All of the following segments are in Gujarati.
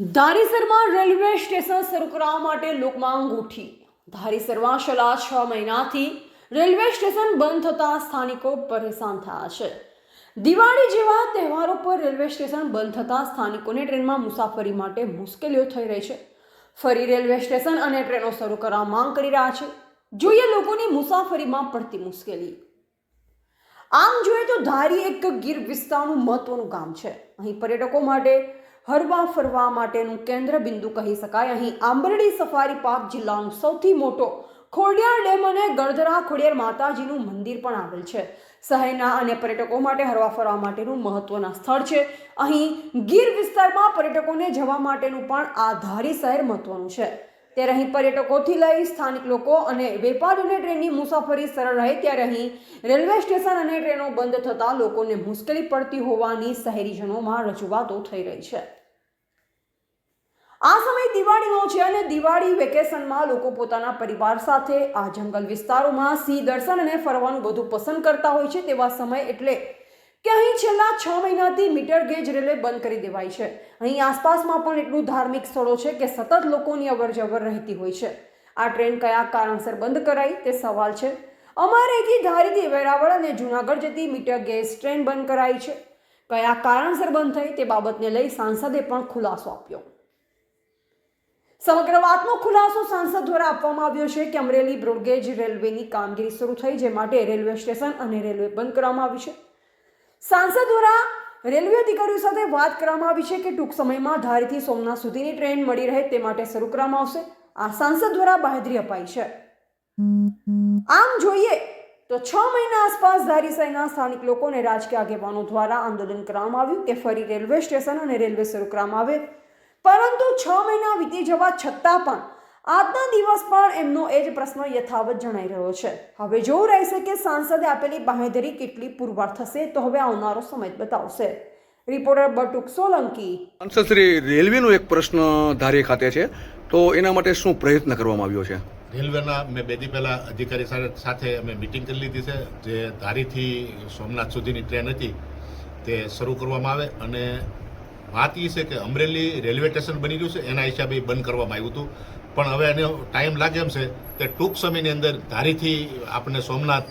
ધારીસરમાં રેલવે સ્ટેશન શરૂ કરવા માટે લોકમાંગ ઉઠી. ધારીસરમાં છેલ્લા છ મહિનાથી રેલવે સ્ટેશન બંધ થતાં સ્થાનિકો પરેશાન થયા છે. દિવાળી જેવા તહેવારો પર રેલવે સ્ટેશન બંધ થતાં સ્થાનિકોને ટ્રેનમાં મુસાફરી માટે મુશ્કેલીઓ થઈ રહી છે. ફરી રેલવે સ્ટેશન અને ટ્રેનો શરૂ કરવા માંગ કરી રહ્યા છે. જોઈએ લોકોની મુસાફરીમાં પડતી મુશ્કેલી. આમ જોઈએ તો ધારી એક ગીર વિસ્તારનું મહત્વનું ગામ છે. અહીં પર્યટકો માટે હરવા ફરવા માટેનું કેન્દ્ર બિંદુ કહી શકાય. અહીં આંબરડી સફારી પાર્ક જિલ્લાનું સૌથી મોટો ખોડિયાર ડેમ અને ગળધરા ખોડિયાર માતાજીનું મંદિર પણ આવેલ છે. શહેરના અને પર્યટકો માટે હરવા ફરવા માટેનું મહત્વના સ્થળ છે. અહીં ગીર વિસ્તારમાં પર્યટકોને જવા માટેનું પણ આ ધારી શહેર મહત્વનું છે. ત્યારે અહીં પર્યટકોથી લઈ સ્થાનિક લોકો અને વેપારીઓને ટ્રેનની મુસાફરી સરળ રહે, ત્યારે અહીં રેલવે સ્ટેશન અને ટ્રેનો બંધ થતાં લોકોને મુશ્કેલી પડતી હોવાની શહેરીજનોમાં રજૂઆતો થઈ રહી છે. આ સમય દિવાળીનો છે અને દિવાળી વેકેશનમાં લોકો પોતાના પરિવાર સાથે આ જંગલ વિસ્તારોમાં સિંહ દર્શન અને ફરવાનું વધુ પસંદ કરતા હોય છે તેવા સમય એટલે કે અહીં છેલ્લા છ મહિનાથી મીટર ગેજ રેલવે બંધ કરી દેવાય છે. અહીં આસપાસમાં પણ એટલું ધાર્મિક સ્થળો છે કે સતત લોકોની અવર જવર રહેતી હોય છે. આ ટ્રેન કયા કારણસર બંધ કરાઈ તે સવાલ છે. અમારેથી ધારીથી વેરાવળ અને જૂનાગઢ જતી મીટર ગેજ ટ્રેન બંધ કરાઈ છે. કયા કારણસર બંધ થઈ તે બાબતને લઈ સાંસદે પણ ખુલાસો આપ્યો. સમગ્ર વાતનો ખુલાસો સાંસદ દ્વારા આપવામાં આવ્યો છે કે અમરેલી બ્રોડગેજ રેલવેની કામગીરી શરૂ થઈ જે માટે રેલવે સ્ટેશન અને રેલવે બંધ કરવામાં આવી છે. સાંસદ દ્વારા રેલવે અધિકારીઓ સાથે વાત કરવામાં આવી છે કે ટૂંક સમયમાં ધારીથી સોમનાથ સુધીની ટ્રેન મળી રહે તે માટે શરૂ કરવામાં આવશે. આ સાંસદ દ્વારા બાહેધરી અપાઈ છે. આમ જોઈએ તો છ મહિના આસપાસ ધારી સ્થાનિક લોકો અને રાજકીય આગેવાનો દ્વારા આંદોલન કરવામાં આવ્યું કે ફરી રેલવે સ્ટેશન અને રેલવે શરૂ કરવામાં આવે પરંતુ છ મહિના વીતી જવા છતાં પણ આજના દિવસ પણ એમનો એ જ પ્રશ્ન યથાવત જણાઈ રહ્યો છે. હવે જોવું રહેશે કે સાંસદે આપેલી બાંહેધરી કેટલી પુરવાર થશે તો હવે આવનારો સમય બતાવશે. રિપોર્ટર બટુક સોલંકી. સાંસદ શ્રી રેલવેનો એક પ્રશ્ન ધારી ખાતે છે. તો એના માટે શું પ્રયત્ન કરવામાં આવ્યો છે? રેલવેના મેં બે દી પહેલાં અધિકારી સાથે સાથે અમે મિટિંગ કરી લીધી છે. જે ધારીથી સોમનાથ સુધીની ટ્રેન હતી તે શરૂ કરવામાં આવે અને વાત એ છે કે અમરેલી રેલવે સ્ટેશન બની રહ્યું છે, એના હિસાબે બંધ કરવામાં આવ્યું હતું. પણ હવે એનો ટાઈમ લાગે એમ છે કે ટૂંક સમયની અંદર ધારીથી આપણને સોમનાથ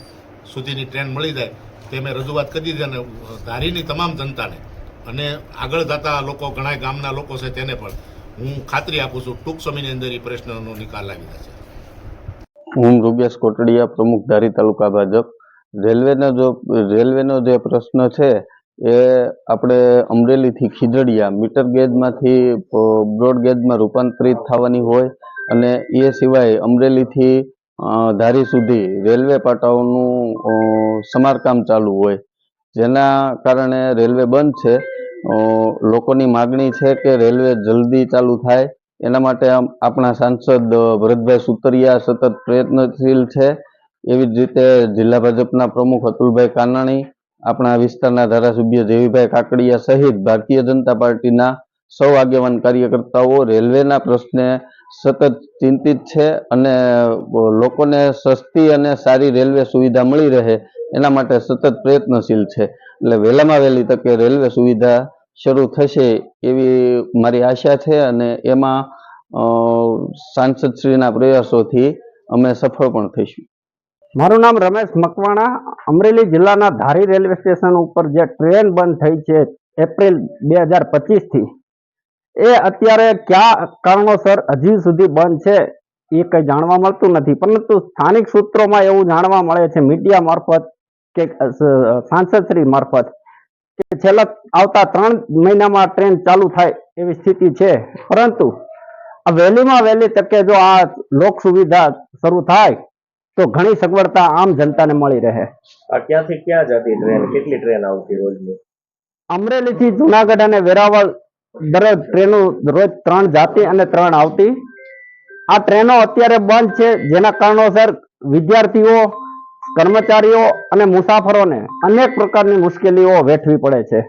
સુધીની ટ્રેન મળી જાય, તે મેં રજૂઆત કરી દીધી અને ધારીની તમામ જનતાને અને આગળ જતા લોકો, ઘણા ગામના લોકો છે તેને પણ હું ખાતરી આપું છું, ટૂંક સમયની અંદર એ પ્રશ્નનો નિકાલ લાવી જશે. હું મૃગેશ કોટડીયા, પ્રમુખ ધારી તાલુકા ભાજપ. રેલવેનો જો, રેલવેનો જે પ્રશ્ન છે એ આપણે અમરેલીથી ખીજડીયા મીટર ગેજમાંથી બ્રોડ ગેજમાં રૂપાંતરિત થવાની હોય અને એ સિવાય અમરેલીથી ધારી સુધી રેલવે પાટાઓનું સમારકામ ચાલુ હોય. જેના કારણે રેલવે બંધ છે. લોકોની માગણી છે કે રેલવે જલ્દી ચાલુ થાય. એના માટે આપણા સાંસદ ભરતભાઈ સુતરિયા સતત પ્રયત્નશીલ છે. એવી જ રીતે જિલ્લા ભાજપના પ્રમુખ અતુલભાઈ કાનાણી આપણા વિસ્તારના ધારાસભ્ય જેવીભાઈ કાકડિયા સહિત ભારતીય જનતા પાર્ટીના સૌ આગેવાન કાર્યકર્તાઓ રેલવેના પ્રશ્ને સતત ચિંતિત છે અને લોકોને સસ્તી અને સારી રેલવે સુવિધા મળી રહે એના માટે સતત પ્રયત્નશીલ છે. એટલે વહેલામાં વહેલી તકે રેલવે સુવિધા શરૂ થશે એવી મારી આશા છે અને એમાં સાંસદશ્રીના પ્રયાસોથી અમે સફળ પણ થઈશું. મારું નામ રમેશ મકવાણા, અમરેલી જિલ્લાના ધારી રેલવે સ્ટેશન ઉપર જે ટ્રેન બંધ થઈ છે એપ્રિલ બે હજાર પચીસથી, એ અત્યારે કયા કારણોસર હજી સુધી બંધ છે એ કંઈ જાણવા મળતું નથી. પરંતુ સ્થાનિક સૂત્રોમાં એવું જાણવા મળે છે, મીડિયા મારફત કે સાંસદશ્રી મારફત, કે છેલ્લા આવતા ત્રણ મહિનામાં ટ્રેન ચાલુ થાય એવી સ્થિતિ છે. પરંતુ આ વહેલીમાં વહેલી તકે જો આ લોક સુવિધા શરૂ થાય તો ઘણી સગવડતા આમ જનતાને મળી રહે. આ ક્યાંથી ક્યાં જતી ટ્રેન? કેટલી ટ્રેન આવતી રોજની? અમરેલીથી જુનાગઢ અને વેરાવળ દરરોજ ટ્રેનો રોજ ત્રણ જાતી અને ત્રણ આવતી. આ ટ્રેનો અત્યારે બંધ છે જેના કારણોસર વિદ્યાર્થીઓ કર્મચારીઓ અને મુસાફરોને અનેક પ્રકારની મુશ્કેલીઓ વેઠવી પડે છે.